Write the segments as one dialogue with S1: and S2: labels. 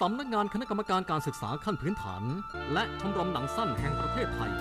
S1: สำนักงานคณะกรรมการการศึกษาขั้นพื้นฐาน และชมรมหนังสั้นแห่งประเทศไทย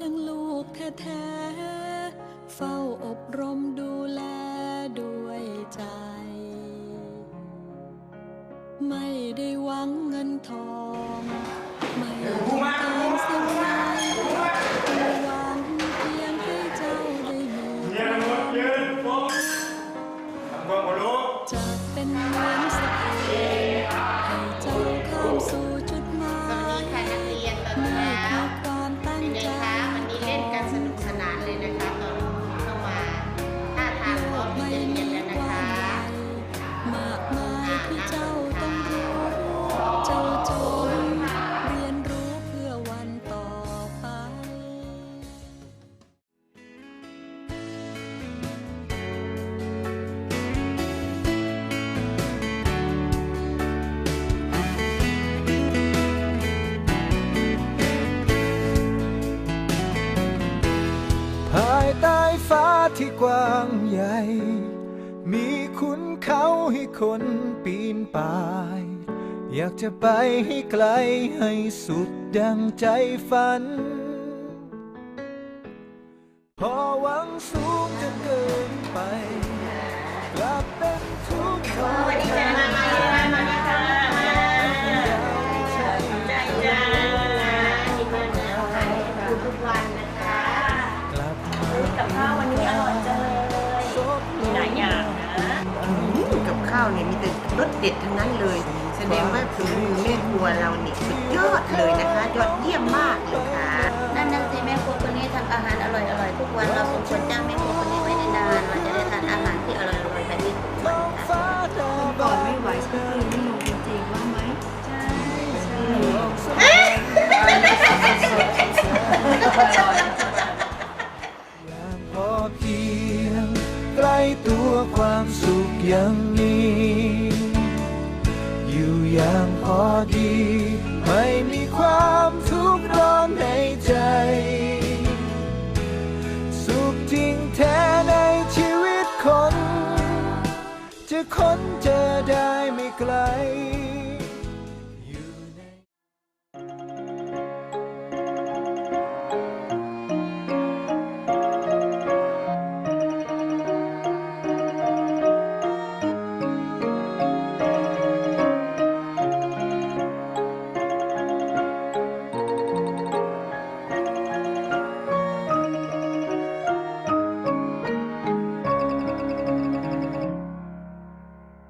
S2: ดังลูกแท้ๆ เฝ้าอบรมดูแลด้วยใจ ไม่ได้หวังเงินทอง ไม่ต้อง ให้
S3: ค
S2: น
S4: ปีน
S2: ป่า
S5: ย อยากจะไปให้ไกลให้สุดดังใจฝัน เนี่
S4: ย
S5: มี
S6: แต่รสเด็ดทั้งนั้นเลย แสดงว่าฝีมือแม่ครัวเราเนี่ยสุดยอดเลยนะคะ ยอดเยี่ยมมากเลยค่ะ
S4: ดี
S7: ไม่มี
S5: ความทุกข์ร้อนในใจ สุขจริงแท้ในชีวิตคน จะค้นเจอได้ไม่ไกล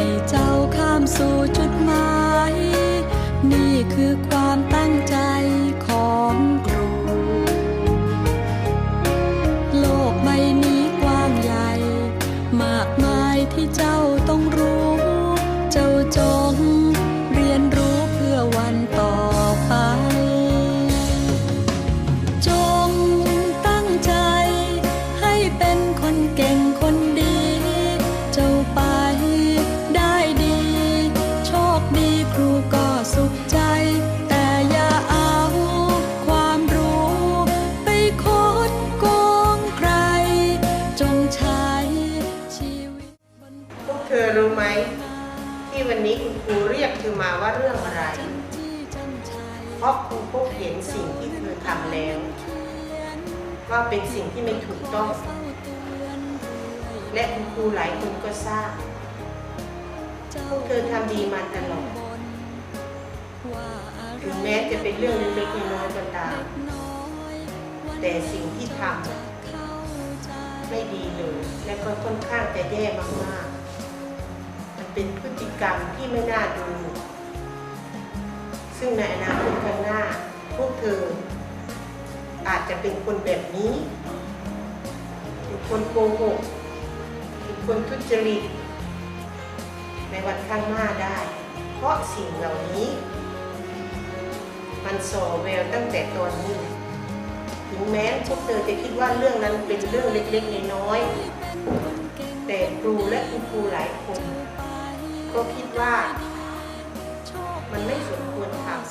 S2: ให้เจ้าข้ามสู่จุดหมาย นี่คือความาเรื่องอะไร เพราะครูพบเห็นสิ่งที่เธอทำ
S6: แล้ว ว่าเป็นสิ่งที่ไม่ถูกต้อง และคุณครูหลายคนก็ทราบพวกเธอทำดีมาตลอดถึงแม้จะเป็นเรื่องเล็กๆน้อยๆก็ตามแต่สิ่งที่ทำไม่ดีเลย และก็ค่อนข้างจะแย่มากๆ มันเป็นพฤติกรรมที่ไม่น่าดู ซึ่งในอนาคตข้างหน้า พวกเธอ อาจจะเป็นคนแบบนี้เป็นคนโกหกเป็นคนทุจริต ในวันข้างหน้าได้ เพราะสิ่งเหล่านี้ มันส่อแววตั้งแต่ตอนนี้ ถึงแม้พวกเธอจะคิดว่าเรื่องนั้นเป็นเรื่องเล็กๆน้อยๆแต่ครูและคุณครูหลายคน ก็คิดว่า มันไม่สมควรทำ